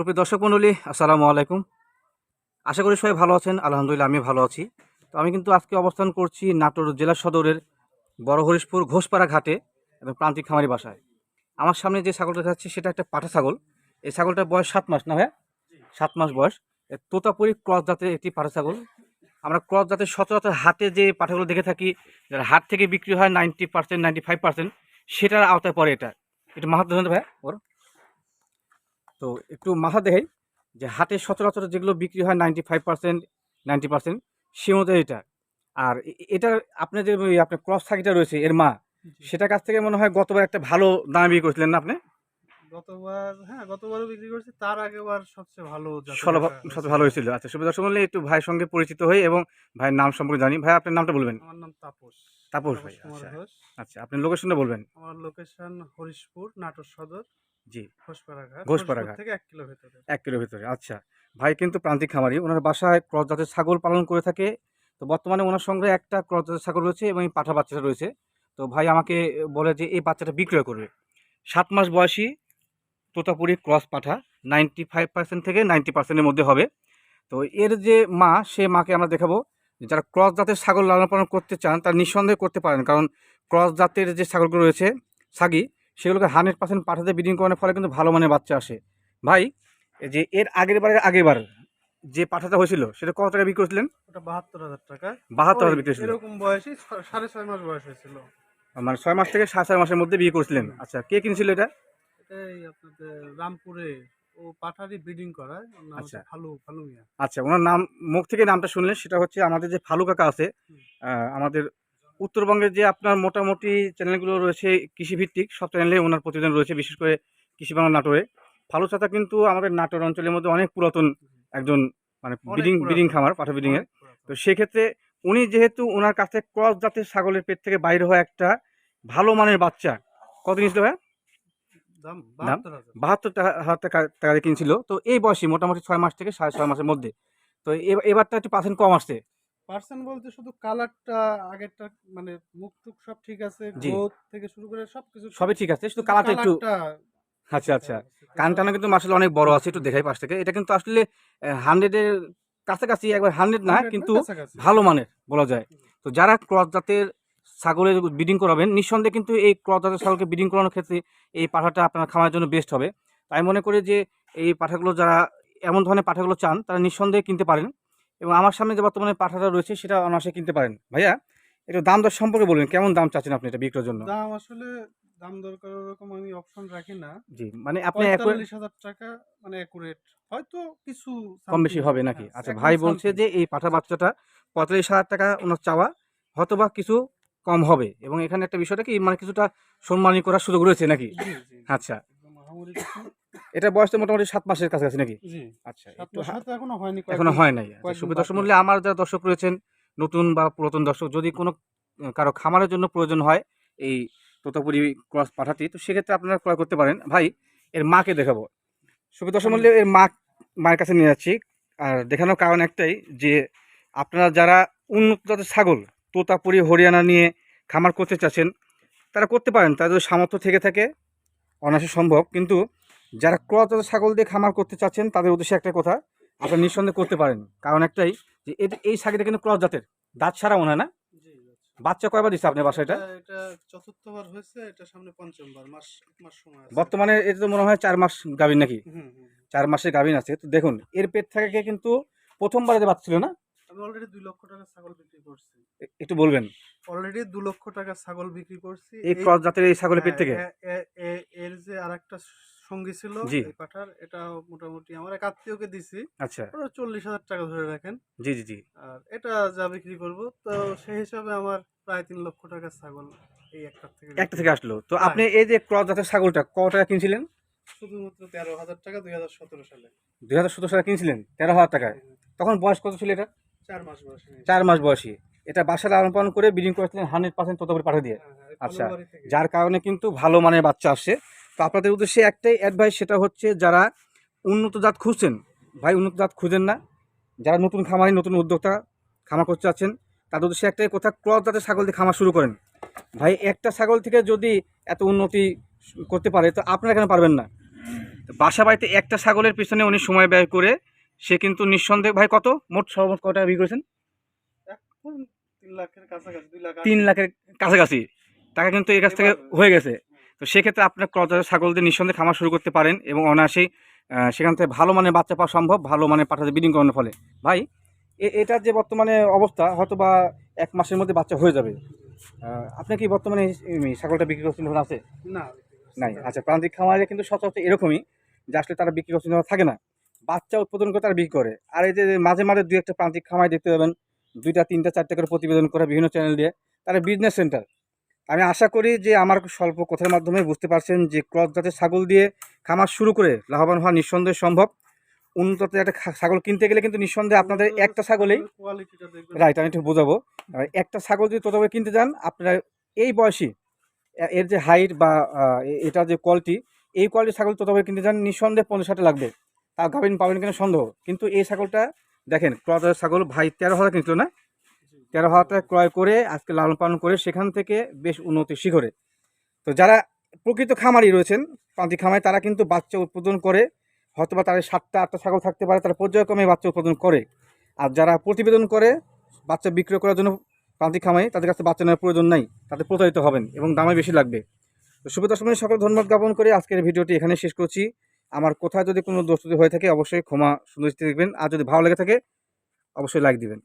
সুপ্রিয় দর্শক মণ্ডলী, আসসালামু আলাইকুম। আশা করি সবাই ভালো আছেন, আলহামদুলিল্লাহ আমি ভালো আছি। তো আমি কিন্তু আজকে অবস্থান করছি নাটোর জেলা সদরের বড় হরিশপুর ঘোষপাড়া ঘাটে এবং প্রান্তিক খামারি বাসায়। আমার সামনে যে ছাগলটা দেখাচ্ছি সেটা একটা পাঠা ছাগল। এই ছাগলটার বয়স সাত মাস না ভাই সাত মাস বয়স। তোতাপুরি ক্রস জাতের একটি পাঠা ছাগল। আমরা ক্রস জাতের সচরাচর হাটে যে পাঠাগুলো দেখে থাকি, যারা হাট থেকে বিক্রি হয়, ninety percent, ninety five percent, সেটার আওতায় পড়ে এটা। মাথা ধরেন তো ওর তো একটু মাথা দেখাই যে হাটে সচরাচর যেগুলো বিক্রি হয় ninety five percent ninety percent সে মতো এটা। আর এটা আপনার যে আপনার ক্রস থাকিটা রয়েছে এর মা সেটার কাছ থেকে মনে হয় গতবার একটা ভালো দাম বিক্রি করেছিলেন না আপনি? গতবার হ্যাঁ গতবারও বিক্রি করছি তার আগেবার সবচেয়ে ভালো সবচেয়ে ভালো হয়েছিল। আচ্ছা সুবিধা একটু ভাইয়ের সঙ্গে পরিচিত হই এবং ভাইয়ের নাম সম্পর্কে জানি। ভাই আপনার নামটা বলবেন? আমার নাম তাপস। তাপস ভাই আচ্ছা। আচ্ছা আপনি লোকেশনটা বলবেন? আমার লোকেশন হরিশপুর নাটোর সদর। জি। ঘোষপাড়াঘাট থেকে এক কিলো ভেতরে। এক কিলোর ভিতরে আচ্ছা। ভাই কিন্তু প্রান্তিক খামারি ওনার বাসায় ক্রস জাতের ছাগল পালন করে থাকে। তো বর্তমানে ওনার সঙ্গে একটা ক্রস জাতের ছাগল রয়েছে এবং এই পাঠা বাচ্চাটা রয়েছে। তো ভাই আমাকে বলে যে এই বাচ্চাটা বিক্রয় করবে। সাত মাস বয়সী তোতাপুরি ক্রস পাঠা নাইনটি ফাইভ পার্সেন্ট থেকে নাইনটি পার্সেন্টের মধ্যে হবে। তো এর যে মা সে মাকে আমরা দেখাবো। যারা ক্রস জাতের ছাগল লালন পালন করতে চান তারা নিঃসন্দেহে করতে পারেন। কারণ ক্রস জাতের যে ছাগলগুলো রয়েছে ছাগি সেগুলোকে হান্ড্রেড পার্সেন্ট পাঠাতে ব্রিডিং করানোর ফলে কিন্তু ভালো মানের বাচ্চা আসে। ভাই যে এর আগের বারের আগের বার যে পাঠাটা হয়েছিল সেটা কত টাকা বিক্রি করেছিলেন? ওটা বাহাত্তর হাজার টাকা। বাহাত্তর হাজার বিক্রি এরকম বয়সী সাড়ে ছয় মাস বয়স হয়েছিল। মানে ছয় মাস থেকে সাড়ে ছয় মাসের মধ্যে বিয়ে করেছিলেন। আচ্ছা কে কিনছিল এটা? আপনাদের রামপুরে। ও পাঠারি ব্রিডিং করায়। আচ্ছা। ফালু ফালু মিয়া আচ্ছা ওনার নাম মুখ থেকে নামটা শুনলেন সেটা হচ্ছে আমাদের যে ফালু কাকা আছে আমাদের উত্তরবঙ্গের যে আপনার মোটামুটি চ্যানেলগুলো রয়েছে কৃষিভিত্তিক সব চ্যানেলে ওনার প্রতিদিন রয়েছে বিশেষ করে কৃষি বাংলা নাটোরে। ফালু চাচা কিন্তু আমাদের নাটোর অঞ্চলের মধ্যে অনেক পুরাতন একজন মানে ব্রিডিং ব্রিডিং খামার পাঠা ব্রিডিং এর। তো সেক্ষেত্রে উনি যেহেতু ওনার কাছে ক্রস জাতের ছাগলের পেট থেকে বাইরে হওয়া একটা ভালো মানের বাচ্চা কত নিয়েছিল ভাই দাম বাহাত্তর হাজার। টাকা টাকা কিনছিল। তো এই বয়সী মোটামুটি ছয় মাস থেকে সাড়ে ছয় মাসের মধ্যে। তো এবারটা একটু পার্সেন্ট কম আসছে। পার্সেন্ট বলতে শুধু কালারটা আগেরটা মানে মুখ টুক সব ঠিক আছে। গ্রোথ থেকে শুরু করে সবকিছু সবই ঠিক আছে শুধু কালারটা একটু আচ্ছা আচ্ছা। কানটানো কিন্তু মাসাল অনেক বড় আছে একটু দেখাই পাশ থেকে এটা কিন্তু আসলে হান্ড্রেডের কাছাকাছি একবার হান্ড্রেড না কিন্তু ভালো মানের বলা যায়। তো যারা ক্রস জাতের ছাগলের ব্রিডিং করাবেন নিঃসন্দেহে কিন্তু এই ক্রস জাতের ছাগলকে ব্রিডিং করানোর ক্ষেত্রে এই পাঠাটা আপনার খাওয়ার জন্য বেস্ট হবে। তাই মনে করি যে এই পাঠাগুলো যারা এমন ধরনের পাঠাগুলো চান তারা নিঃসন্দেহে কিনতে পারেন। এবং আমার সামনে যে বর্তমানে পাঠাটা রয়েছে সেটা অনায়াসে কিনতে পারেন। ভাইয়া একটু দাম দর সম্পর্কে বলবেন কেমন দাম চাচ্ছেন আপনি এটা বিক্রির জন্য? দাম আসলে দাম দরকার ওরকম আমি অপশন রাখি না। জি মানে আপনি একবার পঁয়তাল্লিশ হাজার টাকা মানে অ্যাকুরেট হয়তো কিছু কম বেশি হবে নাকি? হ্যাঁ, আচ্ছা ভাই বলছে যে এই পাঠা বাচ্চাটা পঁয়তাল্লিশ হাজার টাকা ওনার চাওয়া হয়তোবা কিছু কম হবে। এবং এখানে একটা বিষয়টা কি মানে কিছুটা সম্মানী করার সুযোগ রয়েছে নাকি। আচ্ছা। এটা বয়স তো মোটামুটি সাত মাসের কাছাকাছি নাকি? আচ্ছা এখনও হয়নি এখনও হয় নাই। কয়েকদিন দর্শক মূল্যে আমার যারা দর্শক রয়েছেন নতুন বা পুরাতন দর্শক যদি কোনো কারও খামারের জন্য প্রয়োজন হয় এই তোতাপুরি ক্রস পাঠাটি তো সেক্ষেত্রে আপনারা ক্রয় করতে পারেন। ভাই এর মাকে দেখাবো। সুবিধা দর্শক মূল্যে এর মা মায়ের কাছে নিয়ে যাচ্ছি। আর দেখানোর কারণ একটাই যে আপনারা যারা উন্নত জাতের ছাগল তোতাপুরি হরিয়ানা নিয়ে খামার করতে চাচ্ছেন তারা করতে পারেন। তাদের যদি সামর্থ্য থেকে থাকে অনায়াসে সম্ভব। কিন্তু যারা ক্রস জাতের ছাগল দিয়ে খামার করতে চাচ্ছেন তাদের উদ্দেশ্যে একটা কথা আপনারা নিঃসন্দেহে করতে পারেন। কারণ একটাই যে এই ছাগিটা কিন্তু ক্রস জাতের দাঁত ছাড়া মনে হয় না? আচ্ছা। বাচ্চা কয়বার দিচ্ছে আপনার বাসায় এটা? চতুর্থবার হয়েছে এটা সামনে পঞ্চমবার মাস মাস সময় বর্তমানে এটা তো মনে হয় চার মাস গাভিন নাকি। চার মাসের গাভিন আছে। তো দেখুন এর পেট থেকে কিন্তু প্রথমবার যে বাচ্চা ছিল না? আমি অলরেডি দুই লক্ষ টাকা ছাগল বিক্রি করছি। একটু বলবেন। অলরেডি দু লক্ষ টাকা ছাগল বিক্রি করছি। এই ক্রস জাতের এই ছাগলের পেট হ্যাঁ, থেকে? এ- এর যে আরেকটা সঙ্গী ছিল জি। এই পাঠার এটা মোটামুটি আমার এক আত্মীয়কে দিছি। আচ্ছা। ওরা চল্লিশ হাজার টাকা ধরে রাখেন। জি জি জি। আর এটা যা বিক্রি করব তো সেই হিসাবে আমার প্রায় তিন লক্ষ টাকার ছাগল এই একটা থেকে একটা থেকে আসলো। তো। আপনি এই যে ক্রস জাতের ছাগলটা ক টাকা কিনছিলেন? শুধুমাত্র তেরো হাজার টাকা দুই হাজার সতেরো সালে। দুই হাজার সতেরো সালে কিনছিলেন? তেরো হাজার টাকায় তখন বয়স কত ছিল এটা? চার মাস বয়সে নিয়েছি। চার মাস বয়সী। এটা বাসায় লালন পালন করে ব্রিডিং করেছিলেন হান্ড্রেড পার্সেন্ট ততপরে পাঠিয়ে দিয়ে। হ্যাঁ, হ্যাঁ, আচ্ছা, থেকে। যার কারণে কিন্তু ভালো মানের বাচ্চা আসছে। তো আপনাদের উদ্দেশ্যে একটাই অ্যাডভাইস সেটা হচ্ছে যারা উন্নত জাত খুঁজছেন ভাই উন্নত জাত খুঁজেন না। যারা নতুন খামারি নতুন উদ্যোক্তা খামার করতে চাচ্ছেন তাদের উদ্দেশ্যে একটাই কথা ক্রস জাতের ছাগল দিয়ে খামার শুরু করেন। ভাই একটা ছাগল থেকে যদি এত উন্নতি করতে পারে তো আপনারা কেন পারবেন না? তো বাসা বাড়িতে একটা ছাগলের পিছনে উনি সময় ব্যয় করে সে কিন্তু নিঃসন্দেহে ভাই কত? মোট সর্বমোট কত টাকা বিক্রি করেছেন? তিন লাখের কাছাকাছি দুই লাখ তিন লাখের কাছাকাছি। টাকা কিন্তু এর কাছ থেকে হয়ে গেছে। তো সেক্ষেত্রে আপনার ক্রজার ছাগল দিয়ে নিঃসন্দেহে খামার শুরু করতে পারেন এবং অনায়াসেই সেখান থেকে ভালো মানের বাচ্চা পাওয়া সম্ভব ভালো মানের পাঠাতে ব্রিডিং করানোর ফলে। ভাই এ- এটার যে বর্তমানে অবস্থা হয়তো বা এক মাসের মধ্যে বাচ্চা হয়ে যাবে। আপনি কি বর্তমানে ছাগলটা বিক্রি করছেন আছে? না। নাই। আচ্ছা প্রান্তিক খামারে কিন্তু সচরাচর এরকমই যে আসলে তারা বিক্রি করছে থাকে না। বাচ্চা উৎপাদন করে তারা বিক্রি করে। আর এই যে মাঝে মাঝে দুই একটা প্রান্তিক খামারে দেখতে পাবেন দুইটা তিনটা চারটা করে প্রতিবেদন করে বিভিন্ন চ্যানেল দিয়ে তারা বিজনেস সেন্টার আমি আশা করি যে আমার স্বল্প কথার মাধ্যমে বুঝতে পারছেন যে ক্রস জাতের ছাগল দিয়ে খামার শুরু করে লাভবান হওয়া নিঃসন্দেহে সম্ভব। উন্নত একটা ছাগল কিনতে গেলে কিন্তু নিঃসন্দেহে আপনাদের একটা ছাগলেই রাইট আমি একটু বোঝাবো। একটা ছাগল যদি ততভাবে কিনতে যান আপনারা এই বয়সী এর যে হাইট বা আহ, এ- এটার যে কোয়ালিটি এই কোয়ালিটির ছাগল ততভাবে কিনতে যান নিঃসন্দেহে পঞ্চাশ ষাটে লাগবে। তা গাভিন পাবেন কিনা সন্দেহ। কিন্তু এই ছাগলটা দেখেন ক্রয় ছাগল ভাই তেরো হাজার কিনছিল না? তেরো হাজার টাকা ক্রয় করে, আজকে লালন পালন করে সেখান থেকে বেশ উন্নতি শিখরে। তো যারা প্রকৃত খামারি রয়েছেন, প্রান্তিক খামারি, তারা কিন্তু বাচ্চা উৎপাদন করে হয়তো বা তাদের সাতটা, আটটা ছাগল থাকতে পারে, তারা পর্যায়ক্রমে বাচ্চা উৎপাদন করে। আর যারা প্রতিবেদন করে, বাচ্চা বিক্রয় করার জন্য প্রান্তিক খামারি, তাদের কাছে বাচ্চা নেওয়ার প্রয়োজন নাই তাদের প্রতারিত হবেন এবং দামে বেশি লাগবে। তো শুভ দর্শক সকল ধন্যবাদ জ্ঞাপন করে আজকের ভিডিওটি এখানে শেষ করছি। আমার কোথায় যদি কোনো দোষ হয়ে থাকে, অবশ্যই ক্ষমা সুন্দর দেখবেন। আর যদি ভালো লেগে থাকে, অবশ্যই লাইক দিবেন।